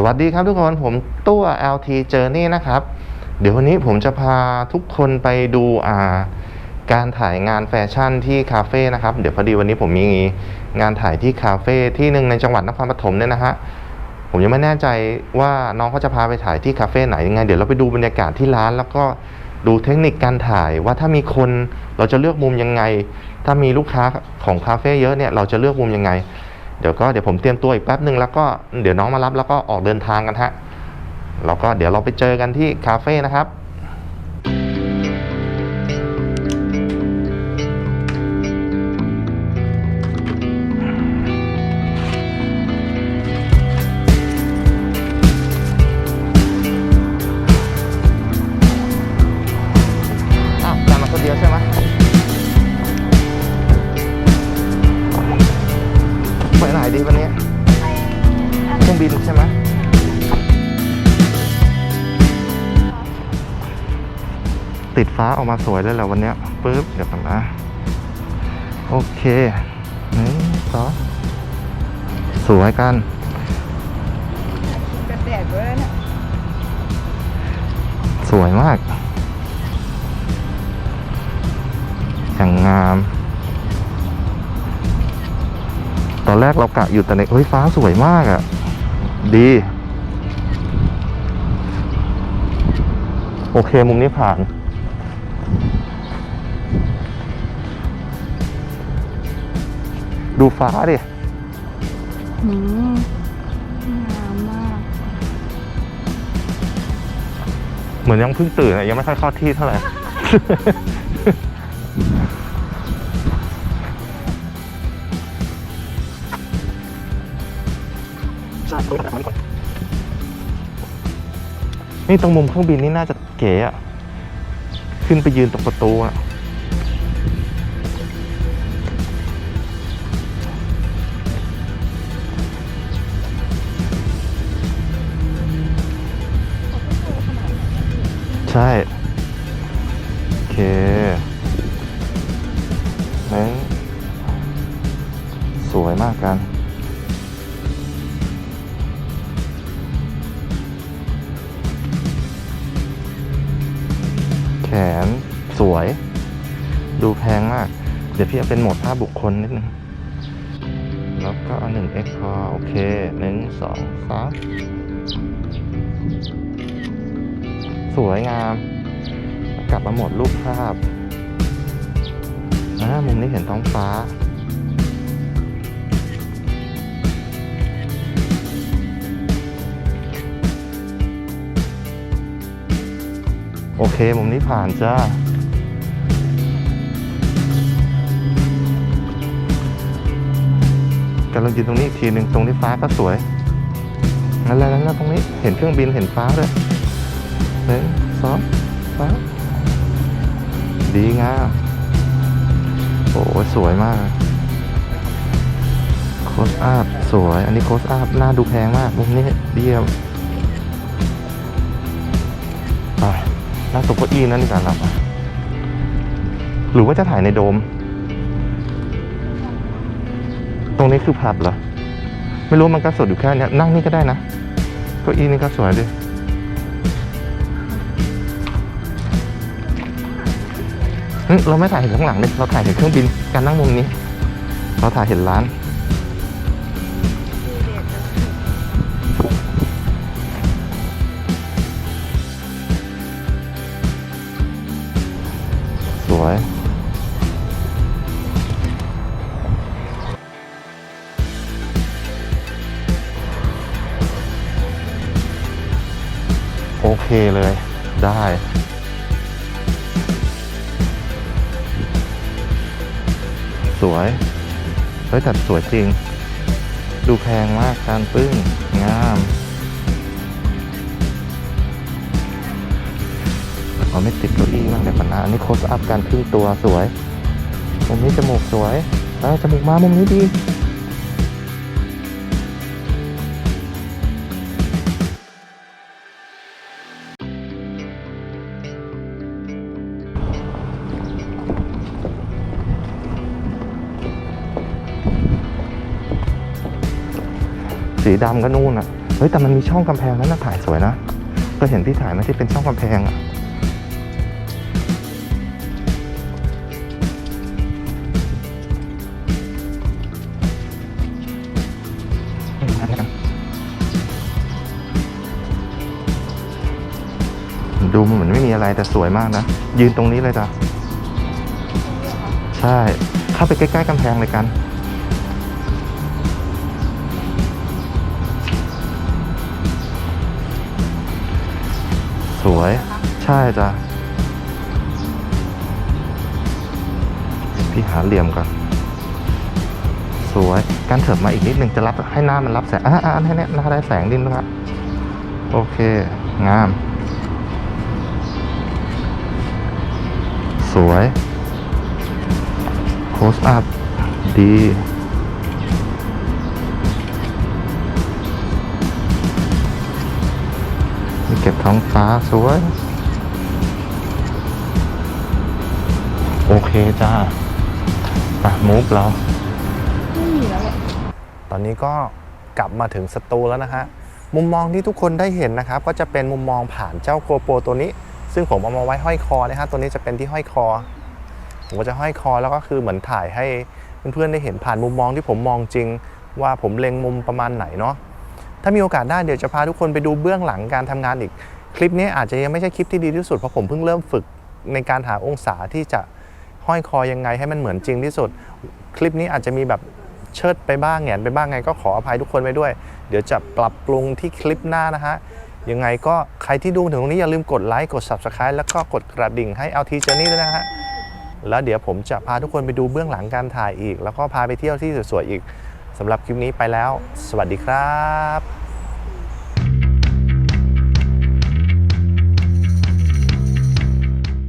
สวัสดีครับทุกคนผมตัว LT Journey นะครับ เดี๋ยววันนี้ผมจะพาทุกคนไปดูาการถ่ายงานแฟชั่นที่คาเฟ่นะครับ เดี๋ยวพอดีวันนี้ผมมีงานถ่ายที่คาเฟ่ที่หนึ่งในจังหวัดนครปฐมเนี่ยนะฮะผมยังไม่แน่ใจว่าน้องเขาจะพาไปถ่ายที่คาเฟ่ไหนยังไง เดี๋ยวเราไปดูบรรยากาศที่ร้าน แล้วก็ดูเทคนิคการถ่ายว่าถ้ามีคนเราจะเลือกมุมยังไง ถ้ามีลูกค้าของคาเฟ่เยอะเนี่ยเราจะเลือกมุมยังไง เดี๋ยวก็เดี๋ยวผมเตรียมตัวอีกแป๊บหนึ่งแล้วก็เดี๋ยวน้องมารับแล้วก็ออกเดินทางกันฮะแล้วก็เดี๋ยวเราไปเจอกันที่คาเฟ่นะครับ ดีวันนี้เครื่องบินใช่ไหมติดฟ้าออกมาสวยเลยแหละวันเนี้ยปึ๊บเดี๋ยวกันนะ โอเคหนึ่งสองสวยกันกระแดดด้วยนะสวยมากอย่างงาม อนแรกเรากะอยู่แต่ในเฮ้ยฟ้าสวยมากอะ่ะ ดี โอเคมุมนี้ผ่าน ดูฟ้าดิหืมงามมาก เหมือนยังเพิ่งตื่นอะยังไม่ค่อยเข้าที่เท่าไหร่ นี่ตรงมุมเครื่องบินนี่น่าจะเก๋อะขึ้นไปยืนตรงประตูอะใช่ โอเคนี่สวยมากกัน แขนสวย ดูแพงมาก เดี๋ยวพี่เอาเป็นโหมดภาพบุคคลนิดนึง แล้วก็เอาหนึ่ง x พอโอเคหนึ่งสองสามสวยงาม กลับมาโหมดรูปภาพอ่ามุมนี้เห็นท้องฟ้า โอเคมุมนี้ผ่านจ้ากำลังยืนตรงนี้อีกทีหนึ่งตรงนี้ฟ้าก็สวยนั่นแหละนั่นแหละตรงนี้เห็นเครื่องบินเห็นฟ้าด้วยหนึ่งสองฟ้าดีงามโอ้สวยมาก โคสอัพสวย อันนี้โคสอัพน่าดูแพงมากมุมนี้เดียว นั่งตกเก้าอี้นั่นดีกว่าเราหรือว่าจะถ่ายในโดม ตรงนี้คือผับเหรอ ไม่รู้มันก็สดอยู่แค่เนี้ยนั่งนี่ก็ได้นะเก้าอี้นี่ก็สวยดิเฮ้ยเราไม่ถ่ายเห็นข้างหลังเลยเราถ่ายเห็นเครื่องบินการนั่งมุมนี้ เราถ่ายเห็นร้าน วยโอเคเลยได้ สวย เฮ้ยแต่สวยจริง ดูแพงมากการปึ้ง งาม เราไม่ติดเก้าอี้มากเลยปนะอันนี้โคสอัพการครึ่งตัวสวยมุมนี้จมูกสวยเอ้ยจมูกมามุมนี้ดีสีดำก็นู่นอะ เฮ้ย แต่มันมีช่องกำแพงนั้นนะถ่ายสวยนะ ก็เห็นที่ถ่ายไม่ที่เป็นช่องกำแพงอะ ดูมันเหมือนไม่มีอะไรแต่สวยมากนะ ยืนตรงนี้เลยจ้ะ ใช่ เข้าไปใกล้ๆกำแพงเลยกัน สวย ใช่จ้ะ พี่หาเหลี่ยมก่อนสวยการเถิบมาอีกนิดหนึ่งจะรับให้หน้ามันรับแสงอะอะให้หน้าได้แสงดินนะครับ โอเค งาม สวยโคสอัพดี มีเก็บท้องฟ้าสวย โอเคจ้าปะมูฟเราไม่มีแล้วแหละตอนนี้ก็กลับมาถึงสตูแล้วนะฮะ มุมมองที่ทุกคนได้เห็นนะครับ ก็จะเป็นมุมมองผ่านเจ้าโกโปรตัวนี้ ซึ่งผมเอามาไว้ห้อยคอนะฮะตัวนี้จะเป็นที่ห้อยคอ ผมก็จะห้อยคอแล้วก็คือเหมือนถ่ายให้เพื่อนๆได้เห็นผ่านมุมมองที่ผมมองจริง ว่าผมเล็งมุมประมาณไหนเนาะถ้ามีโอกาสได้เดี๋ยวจะพาทุกคนไปดูเบื้องหลังการทำงานอีก คลิปนี้อาจจะยังไม่ใช่คลิปที่ดีที่สุดเพราะผมเพิ่งเริ่มฝึกในการหาองศาที่จะห้อยคอยังไงให้มันเหมือนจริงที่สุด คลิปนี้อาจจะมีแบบเชิดไปบ้างแหงนไปบ้างไงก็ขออภัยทุกคนไว้ด้วย เดี๋ยวจะปรับปรุงที่คลิปหน้านะฮะ ยังไงก็ใครที่ดูถึงตรงนี้อย่าลืมกดไลค์กด Subscribe แล้วก็กดกระดิ่งให้ LT Journey ด้วยนะฮะแล้วเดี๋ยวผมจะพาทุกคนไปดูเบื้องหลังการถ่ายอีก แล้วก็พาไปเที่ยวที่สวยๆอีกสำหรับคลิปนี้ไปแล้ว สวัสดีครับ